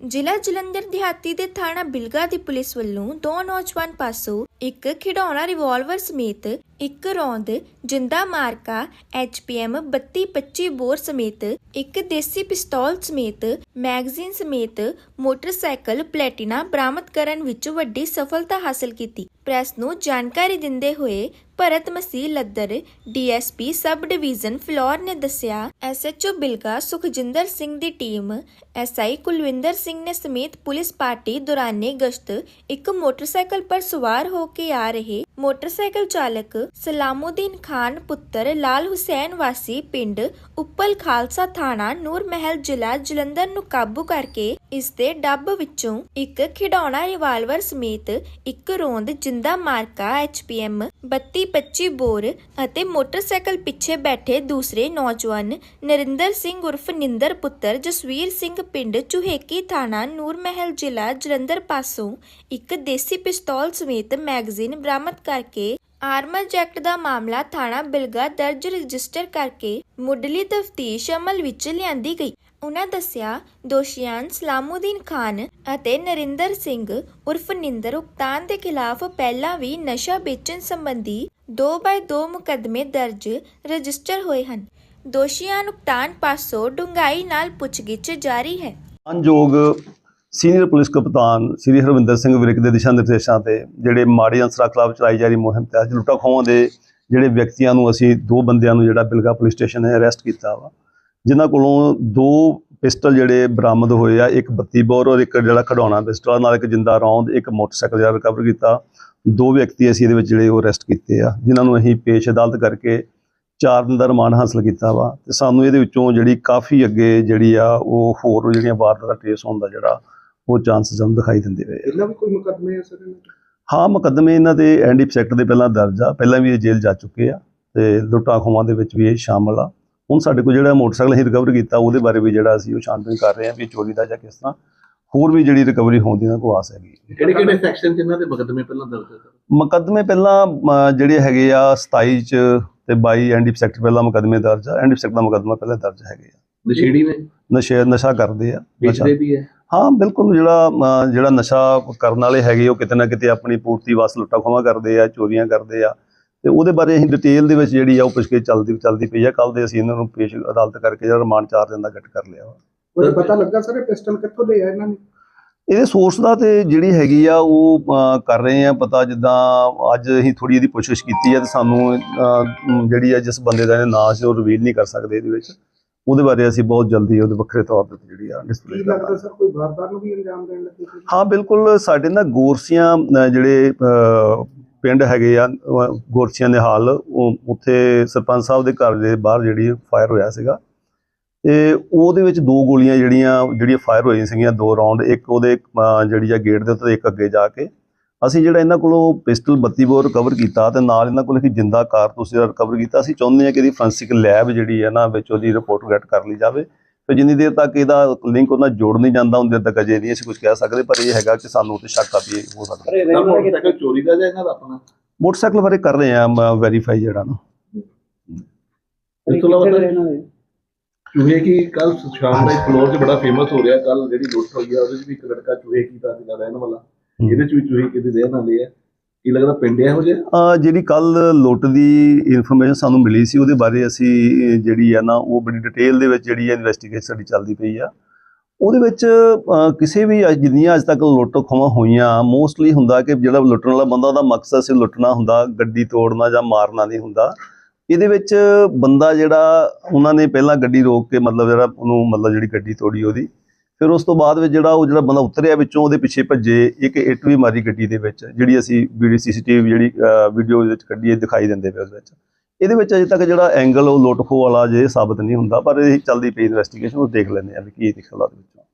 ਜ਼ਿਲ੍ਹਾ ਜਲੰਧਰ ਦਿਹਾਤੀ ਦੇ ਥਾਣਾ ਬਿਲਗਾ ਦੀ ਪੁਲਿਸ ਵੱਲੋਂ ਦੋ ਨੌਜਵਾਨ ਪਾਸੋਂ ਇੱਕ ਖਿਡੌਣਾ ਰਿਵਾਲਵਰ ਸਮੇਤ ਇੱਕ ਰੌਂਦ ਜਿੰਦਾ ਮਾਰਕਾ HPM 3225 ਬੋਰ ਸਮੇਤ, ਇੱਕ ਦੇਸੀ ਪਿਸਤੌਲ ਸਮੇਤ, ਮੈਗਜ਼ੀਨ ਸਮੇਤ ਮੋਟਰਸਾਈਕਲ ਪਲੈਟੀਨਾ ਬਰਾਮਦ ਕਰਨ ਵਿੱਚ ਵੱਡੀ ਸਫਲਤਾ ਹਾਸਲ ਕੀਤੀ। ਪ੍ਰੈਸ ਨੂੰ ਜਾਣਕਾਰੀ ਦਿੰਦੇ ਹੋਏ Bharat Masih Laddar, DSP sub division Phillaur ਨੇ ਦੱਸਿਆ, ਐਸਐਚਓ ਬਿਲਗਾ ਸੁਖਜਿੰਦਰ ਸਿੰਘ ਦੀ ਟੀਮ, ਐਸਆਈ ਕੁਲਵਿੰਦਰ ਸਿੰਘ ਨੇ ਸਮੇਤ ਪੁਲਿਸ ਪਾਰਟੀ ਦੌਰਾਨੇ ਗਸ਼ਤ ਇੱਕ ਮੋਟਰਸਾਈਕਲ ਪਰ ਸਵਾਰ ਹੋ ਕੇ ਆ ਰਹੇ ਮੋਟਰਸਾਈਕਲ ਚਾਲਕ ਸਲਾਮੁਦੀਨ ਖਾਨ ਪੁੱਤਰ ਲਾਲ ਹੁਸੈਨ ਵਾਸੀ ਪਿੰਡ ਉੱਪਲ ਖਾਲਸਾ ਥਾਣਾ ਨੂਰ ਮਹਿਲ ਜ਼ਿਲ੍ਹਾ ਜਲੰਧਰ ਨੂੰ ਕਾਬੂ ਕਰਕੇ ਇਸ ਦੇ ਡੱਬ ਵਿੱਚੋਂ ਇੱਕ ਖਿਡੌਣਾ ਰਿਵਾਲਵਰ ਸਮੇਤ ਇੱਕ ਰੋਂਦ ਜਿੰਦਾ ਮਾਰਕਾ HPM 3225 ਬੋਰ ਅਤੇ ਮੋਟਰਸਾਈਕਲ ਪਿੱਛੇ ਬੈਠੇ ਦੂਸਰੇ ਨੌਜਵਾਨ ਨਰਿੰਦਰ ਸਿੰਘ ਉਰਫ ਨਿੰਦਰ ਪੁੱਤਰ ਜਸਵੀਰ ਸਿੰਘ ਪਿੰਡ ਚੁਹੇਕੀ ਥਾਣਾ ਨੂਰ ਮਹਿਲ ਜ਼ਿਲ੍ਹਾ ਜਲੰਧਰ ਪਾਸੋਂ ਇੱਕ ਦੇਸੀ ਪਿਸਤੌਲ ਸਮੇਤ ਮੈਗਜ਼ੀਨ ਬਰਾਮਦ ਕਰਕੇ ਆਰਮਰ ਜੈਕਟ ਦਾ ਮਾਮਲਾ ਥਾਣਾ ਬਿਲਗਾ ਦਰਜ ਰਜਿਸਟਰ ਕਰਕੇ ਮੁੱਢਲੀ ਤਫਤੀਸ਼ ਅਮਲ ਵਿੱਚ ਲਿਆਂਦੀ ਗਈ। ਉਹਨਾਂ ਦੱਸਿਆ, ਦੋਸ਼ੀਆਂ ਸਲਾਮੁਦੀਨ ਖਾਨ ਅਤੇ ਨਰਿੰਦਰ ਸਿੰਘ ਉਰਫ ਨਿੰਦਰ ਉਕਤਾਨ ਦੇ ਖਿਲਾਫ ਪਹਿਲਾਂ ਵੀ ਨਸ਼ਾ ਵੇਚਣ ਸੰਬੰਧੀ 2x2 ਮੁਕੱਦਮੇ ਦਰਜ ਰਜਿਸਟਰ ਹੋਏ ਹਨ। ਦੋਸ਼ੀਆਂ ਨੂੰ ਉਕਤਾਨ ਪਾਸੋਂ ਡੂੰਘਾਈ ਨਾਲ ਪੁੱਛਗਿੱਛ ਜਾਰੀ ਹੈ। ਅਨਯੋਗ ਸੀਨੀਅਰ ਪੁਲਿਸ ਕਪਤਾਨ ਸ੍ਰੀ ਹਰਵਿੰਦਰ ਸਿੰਘ ਵਿਰਕ ਦੇ ਦਿਸ਼ਾ ਨਿਰਦੇਸ਼ਾਂ ਤੇ ਜਿਹੜੇ ਮਾੜੀ ਅੰਸਰਾ ਖਿਲਾਫ ਚਲਾਈ ਜਾ ਰਹੀ ਮੁਹਿੰਮ ਤਹਿਤ ਲੁੱਟਾ ਖੋਹਾਂ ਦੇ ਜਿਹੜੇ ਵਿਅਕਤੀਆਂ ਨੂੰ ਅਸੀਂ ਦੋ ਬੰਦਿਆਂ ਨੂੰ ਜਿਹੜਾ ਬਿਲਗਾ ਪੁਲਿਸ ਸਟੇਸ਼ਨ ਨੇ ਅਰੈਸਟ ਕੀਤਾ ਵਾ, ਜਿਨ੍ਹਾਂ ਕੋਲੋਂ ਦੋ ਪਿਸਟਲ ਜਿਹੜੇ ਬਰਾਮਦ ਹੋਏ ਆ, ਇੱਕ 32 ਬੋਰ ਔਰ ਇੱਕ ਜਿਹੜਾ ਖਡਾਉਣਾ ਪਿਸਟਲ, ਨਾਲ ਇੱਕ ਜਿੰਦਾ ਰੌਂਦ, ਇੱਕ ਮੋਟਰਸਾਈਕਲ ਜਿਹੜਾ ਰਿਕਵਰ ਕੀਤਾ। ਦੋ ਵਿਅਕਤੀ ਅਸੀਂ ਇਹਦੇ ਵਿੱਚ ਜਿਹੜੇ ਉਹ ਅਰੈਸਟ ਕੀਤੇ ਆ, ਜਿਨ੍ਹਾਂ ਨੂੰ ਅਸੀਂ ਪੇਸ਼ ਅਦਾਲਤ ਕਰਕੇ ਚਾਰ ਦਿਨ ਦਾ ਰਿਮਾਂਡ ਹਾਸਲ ਕੀਤਾ ਵਾ। ਤੇ ਸਾਨੂੰ ਇਹਦੇ ਵਿੱਚੋਂ ਜਿਹੜੀ ਕਾਫੀ ਅੱਗੇ ਜਿਹੜੀ ਆ, ਉਹ ਹੋਰ ਜਿਹੜੀਆਂ ਵਾਰਦਾਤਾਂ ਟ੍ਰੇਸ ਹੋਣ ਦਾ ਜਿਹੜਾ ਉਹ ਚਾਂਸ ਸਾਨੂੰ ਦਿਖਾਈ ਦਿੰਦੇ ਪਏ ਆ। ਇਹਨਾਂ ਵੀ ਕੋਈ ਮੁਕੱਦਮੇ ਹੈ ਸਰ ਇਹਨਾਂ ਦੇ? ਹਾਂ ਮੁਕੱਦਮੇ ਇਹਨਾਂ ਦੇ ਐਨਡੀਪ ਸੈਕਟਰ ਦੇ ਪਹਿਲਾਂ ਦਰਜ ਆ। ਪਹਿਲਾਂ ਵੀ ਇਹ ਜੇਲ੍ਹ ਜਾ ਚੁੱਕੇ ਆ ਤੇ ਲੁੱਟਾਂ ਖੋਹਾਂ ਦੇ ਵਿੱਚ ਵੀ ਇਹ ਸ਼ਾਮਲ ਆ। ਹੁਣ ਸਾਡੇ ਕੋਲ ਜਿਹੜਾ ਮੋਟਰਸਾਈਕਲ ਅਸੀਂ ਰਿਕਵਰ ਕੀਤਾ ਉਹਦੇ ਬਾਰੇ ਵੀ ਜਿਹੜਾ ਅਸੀਂ ਉਹ ਛਾਣਬੀਨ ਕਰ ਰਹੇ ਹਾਂ ਵੀ ਇਹ ਚੋਰੀ ਦਾ ਜਾਂ ਕਿਸ ਤਰ੍ਹਾਂ। ਹੋਰ ਵੀ ਜਿਹੜੀ ਰਿਕਵਰੀ ਹੋਣ ਦੀ ਇਹਨਾਂ ਕੋਲ ਆਸ ਹੈਗੀ। ਕਿਹੜੇ ਕਿਹੜੇ ਸੈਕਸ਼ਨ ਚ ਇਹਨਾਂ ਦੇ ਮੁਕੱਦਮੇ ਪਹਿਲਾਂ ਦਰਜ ਹੈ ਸਰ? ਮੁਕੱਦਮੇ ਪਹਿਲਾਂ ਅਮ, ਜਿਹੜੇ ਹੈਗੇ ਆ 27 ਚ ਤੇ 22 ਐਨਡੀਪ ਸੈਕਟਰ ਪਹਿਲਾਂ ਮੁਕੱਦਮੇ ਦਰਜ ਆ। ਐਨਡੀਪ ਸੈਕਟਰ ਦਾ ਮੁਕੱਦਮਾ ਪਹਿਲਾਂ ਦਰਜ ਹੈਗੇ ਆ। ਨਸ਼ੇੜੀ ਨੇ? ਨਸ਼ੇ ਨਸ਼ਾ ਕਰਦੇ ਆ। ਨਸ਼ਾ ਵੇਚਦੇ ਵੀ ਹੈ ਹਾਂ ਬਿਲਕੁਲ ਜਿਹੜਾ ਜਿਹੜਾ ਨਸ਼ਾ ਕਰਨ ਵਾਲੇ ਹੈਗੇ ਉਹ ਕਿਤੇ ਨਾ ਕਿਤੇ ਆਪਣੀ ਪੂਰਤੀ ਵਾਸਤੇ ਲੁੱਟਾਂ ਖੋਹਾਂ ਕਰਦੇ ਆ ਚੋਰੀਆਂ ਕਰਦੇ ਆ। ਤੇ ਉਹਦੇ ਬਾਰੇ ਅਸੀਂ ਡਿਟੇਲ ਦੇ ਵਿੱਚ ਜਿਹੜੀ ਆ ਉਹ ਪੁੱਛਕੇ ਚੱਲਦੀ ਚੱਲਦੀ ਪਈ ਆ। ਕੱਲ ਦੇ ਅਸੀਂ ਇਹਨਾਂ ਨੂੰ ਪੇਸ਼ ਅਦਾਲਤ ਕਰਕੇ ਜਿਹੜਾ ਰਿਮਾਂਡ ਚਾਰ ਦਿਨ ਦਾ ਗੱਟ ਕਰ ਲਿਆ ਵਾ। ਕੋਈ ਪਤਾ ਲੱਗਾ ਸਰ ਇਹ ਪਿਸਟਲ ਕਿੱਥੋਂ ਲਿਆ ਇਹਨਾਂ ਨੇ? ਇਹਦੇ ਸੋਰਸ ਦਾ ਤੇ ਜਿਹੜੀ ਹੈਗੀ ਆ ਉਹ ਕਰ ਰਹੇ ਆ। ਪਤਾ ਜਿੱਦਾਂ ਅੱਜ ਅਸੀਂ ਥੋੜੀ ਇਹਦੀ ਪੁੱਛਗਿੱਛ ਕੀਤੀ ਹੈ ਤੇ ਸਾਨੂੰ ਜਿਹੜੀ ਆ ਜਿਸ ਬੰਦੇ ਦਾ ਨਾਂ ਸੀ ਉਹ ਰਿਵੀਲ ਨਹੀਂ ਕਰ ਸਕਦੇ ਇਹਦੇ ਵਿੱਚ। ਉਹਦੇ ਬਾਰੇ ਅਸੀਂ ਬਹੁਤ ਜਲਦੀ ਉਹਦੇ ਵੱਖਰੇ ਤੌਰ ਤੇ ਜਿਹੜੀ ਆ ਡਿਸਪਲੇ ਲੱਗਦਾ ਸਰ ਕੋਈ ਵਾਰਦਾਤ ਨੂੰ ਵੀ ਅੰਜਾਮ ਦੇਣ ਲੱਗੇ ਹਾਂ ਬਿਲਕੁਲ ਸਾਡੇ ਨਾ ਗੋਰਸੀਆਂ ਜਿਹੜੇ ਪਿੰਡ ਹੈਗੇ ਆ ਗੋਰਸੀਆਂ ਦੇ ਹਾਲ ਉਹ ਉੱਥੇ ਸਰਪੰਚ ਸਾਹਿਬ ਦੇ ਘਰ ਦੇ ਬਾਹਰ ਜਿਹੜੀ ਫਾਇਰ ਹੋਇਆ ਸੀਗਾ। ਤੇ ਉਹਦੇ ਵਿੱਚ ਦੋ ਗੋਲੀਆਂ ਜਿਹੜੀਆਂ ਜਿਹੜੀਆਂ ਫਾਇਰ ਹੋਈਆਂ ਸੀਗੀਆਂ ਦੋ ਰਾਉਂਡ ਇੱਕ ਉਹਦੇ ਜਿਹੜੀ ਆ ਗੇਟ ਦੇ ਉੱਤੇ ਇੱਕ ਅੱਗੇ ਜਾ ਕੇ। ਅਸੀਂ ਜਿਹੜਾ ਇਹਨਾਂ ਕੋਲੋਂ ਪਿਸਟਲ 32 ਬੋਰ ਰਿਕਵਰ ਕੀਤਾ ਤੇ ਨਾਲ ਇਹਨਾਂ ਕੋਲ ਇੱਕ ਜਿੰਦਾ ਕਾਰਤੂਸ ਜਿਹੜਾ ਰਿਕਵਰ ਕੀਤਾ। ਅਸੀਂ ਚਾਹੁੰਦੇ ਹਾਂ ਕਿ ਇਹਦੀ ਫੋਰੈਂਸਿਕ ਲੈਬ ਜਿਹੜੀ ਹੈ ਨਾ ਵਿੱਚ ਉਹਦੀ ਰਿਪੋਰਟ ਗੈਟ ਕਰ ਲਈ ਜਾਵੇ। ਤੇ ਜਿੰਨੀ ਦੇਰ ਤੱਕ ਇਹਦਾ ਲਿੰਕ ਉਹਨਾਂ ਜੋੜ ਨਹੀਂ ਜਾਂਦਾ ਉਹਦੇ ਤੱਕ ਅਜੇ ਨਹੀਂ ਅਸੀਂ ਕੁਝ ਕਹਿ ਸਕਦੇ ਪਰ ਇਹ ਹੈਗਾ ਕਿ ਸਾਨੂੰ ਉੱਤੇ ਸ਼ੱਕ ਆ ਵੀ ਹੋ ਸਕਦਾ। ਤਾਂ ਮੋਟਰਸਾਈਕਲ ਚੋਰੀ ਦਾ ਜਾਂ ਇਹਨਾਂ ਦਾ ਆਪਣਾ? ਮੋਟਰਸਾਈਕਲ ਬਾਰੇ ਕਰ ਰਹੇ ਆ ਵੈਰੀਫਾਈ ਜਿਹੜਾ ਨਾ। ਇਸ ਤੋਂ ਇਲਾਵਾ ਚੂਹੇ ਕੀ ਕੱਲ ਸ਼ਾਮ ਦਾ ਫਲੋਰ 'ਚ ਬੜਾ ਫੇਮਸ ਹੋ ਰਿਹਾ ਕੱਲ ਜਿਹੜੀ ਲੁੱਟ ਹੋਈ ਆ ਉਹਦੇ 'ਚ ਵੀ ਇੱਕ ਲੜਕਾ ਚੂਹੇ ਕੀ ਦਾ ਸੀਗਾ ਰਹਿਣ ਵਾਲਾ। ਇਹਦੇ 'ਚ ਵੀ ਕਿਤੇ ਰਹਿਣ ਵਾਲੇ ਆ ਕੀ ਲੱਗਦਾ ਪਿੰਡ ਇਹੋ ਜਿਹਾ? ਅਹ ਜਿਹੜੀ ਕੱਲ ਲੁੱਟ ਦੀ ਇਨਫੋਰਮੇਸ਼ਨ ਸਾਨੂੰ ਮਿਲੀ ਸੀ ਉਹਦੇ ਬਾਰੇ ਅਸੀਂ ਜਿਹੜੀ ਹੈ ਨਾ ਉਹ ਬੜੀ ਡਿਟੇਲ ਦੇ ਵਿੱਚ ਜਿਹੜੀ ਇਨਵੈਸਟੀਗੇਸ਼ਨ ਸਾਡੀ ਚੱਲਦੀ ਪਈ ਆ। ਉਹਦੇ ਵਿੱਚ ਕਿਸੇ ਵੀ ਜਿੰਨੀਆਂ ਅੱਜ ਤੱਕ ਲੁੱਟ ਖੋਹਾਂ ਹੋਈਆਂ ਮੋਸਟਲੀ ਹੁੰਦਾ ਕਿ ਜਿਹੜਾ ਲੁੱਟਣ ਵਾਲਾ ਬੰਦਾ ਉਹਦਾ ਮਕਸਦ ਸੀ ਲੁੱਟਣਾ ਹੁੰਦਾ ਗੱਡੀ ਤੋੜਨਾ ਜਾਂ ਮਾਰਨਾ ਨਹੀਂ ਹੁੰਦਾ। ਇਹਦੇ ਵਿੱਚ ਬੰਦਾ ਜਿਹੜਾ ਉਹਨਾਂ ਨੇ ਪਹਿਲਾਂ ਗੱਡੀ ਰੋਕ ਕੇ ਮਤਲਬ ਜਿਹੜਾ ਉਹਨੂੰ ਮਤਲਬ ਜਿਹੜੀ ਗੱਡੀ ਤੋੜੀ ਉਹਦੀ। ਫਿਰ ਉਸ ਤੋਂ ਬਾਅਦ ਵਿੱਚ ਜਿਹੜਾ ਉਹ ਜਿਹੜਾ ਬੰਦਾ ਉਤਰਿਆ ਵਿੱਚੋਂ ਉਹਦੇ ਪਿੱਛੇ ਭੱਜੇ ਇੱਕ ਇੱਟ ਵੀ ਮਾਰੀ ਗੱਡੀ ਦੇ ਵਿੱਚ, ਜਿਹੜੀ ਅਸੀਂ ਵੀਡੀਓ ਸੀਸੀਟੀਵੀ ਜਿਹੜੀ ਵੀਡੀਓ ਵਿੱਚ ਕੱਢੀ ਦਿਖਾਈ ਦਿੰਦੇ ਪਏ ਉਸ ਵਿੱਚ। ਇਹਦੇ ਵਿੱਚ ਅਜੇ ਤੱਕ ਜਿਹੜਾ ਐਂਗਲ ਉਹ ਲੁੱਟ ਖੋਹ ਵਾਲਾ ਜੇ ਸਾਬਤ ਨਹੀਂ ਹੁੰਦਾ, ਪਰ ਇਹ ਚੱਲਦੀ ਪਈ ਇਨਵੈਸਟੀਗੇਸ਼ਨ ਉਹ ਦੇਖ ਲੈਂਦੇ ਆ ਵੀ ਕੀ ਨਿਕਲਦਾ ਉਹਦੇ ਵਿੱਚੋਂ।